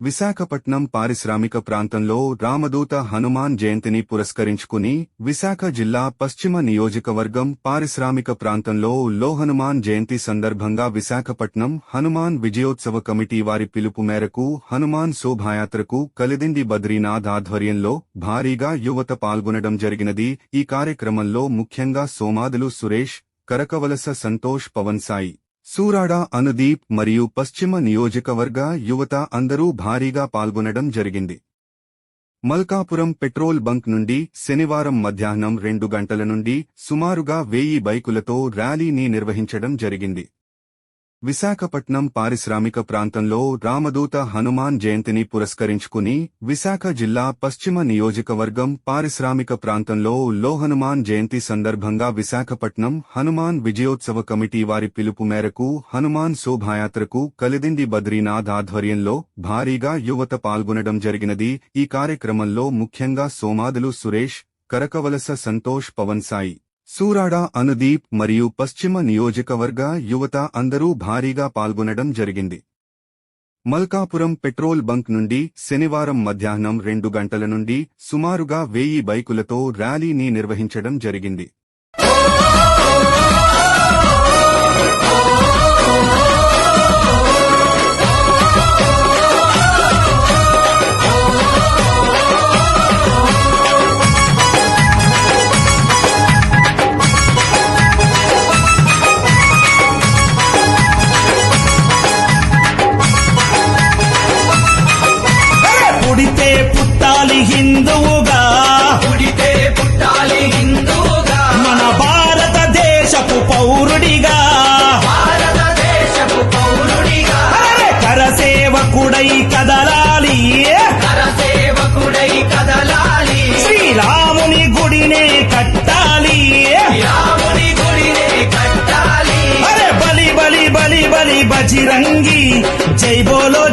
విశాఖపట్నం పారిశ్రామిక ప్రాంతంలో రామదూత హనుమాన్ జయంతిని పురస్కరించుకుని విశాఖ జిల్లా పశ్చిమ నియోజకవర్గం పారిశ్రామిక ప్రాంతంలో లో హనుమాన్ జయంతి సందర్భంగా విశాఖపట్నం హనుమాన్ విజయోత్సవ కమిటీ వారి పిలుపు మేరకు హనుమాన్ శోభాయాత్రకు కలిదిండి బద్రీనాథ్ ఆధ్వర్యంలో భారీగా యువత పాల్గొనడం జరిగినది. ఈ కార్యక్రమంలో ముఖ్యంగా సోమాదులు సురేష్ కరకవలస సంతోష్ పవన్ సాయి. సూరాడ అనుదీప్ మరియు పశ్చిమ నియోజకవర్గ యువత అందరూ భారీగా పాల్గొనడం జరిగింది. మల్కాపురం పెట్రోల్ బంక్ నుండి శనివారం మధ్యాహ్నం రెండు గంటల నుండి సుమారుగా వెయ్యి బైకులతో ర్యాలీని నిర్వహించడం జరిగింది. విశాఖపట్నం పారిశ్రామిక ప్రాంతంలో రామదూత హనుమాన్ జయంతిని పురస్కరించుకుని విశాఖ జిల్లా పశ్చిమ నియోజకవర్గం పారిశ్రామిక ప్రాంతంలో లోహనుమాన్ జయంతి సందర్భంగా విశాఖపట్నం హనుమాన్ విజయోత్సవ కమిటీ వారి పిలుపు మేరకు హనుమాన్ శోభాయాత్రకు కలిదిండి బద్రీనాథ్ ఆధ్వర్యంలో భారీగా యువత పాల్గొనడం జరిగినది. ఈ కార్యక్రమంలో ముఖ్యంగా సోమాదులు సురేష్ కరకవలస సంతోష్ పవన్ సాయి. సూరాడ అనుదీప్ మరియు పశ్చిమ నియోజకవర్గ యువత అందరూ భారీగా పాల్గొనడం జరిగింది. మల్కాపురం పెట్రోల్ బంక్ నుండి శనివారం మధ్యాహ్నం రెండు గంటల నుండి సుమారుగా వెయ్యి బైకులతో ర్యాలీని నిర్వహించడం జరిగింది. కరసేవకుడై కదలాలి. కరసేవకుడై కదలాలి. శ్రీరాముని గుడినే కట్టాలి. రాముని గుడిని కట్టాలి. అరే బలి బలి బలి బలి బజిరంగి జై బోలో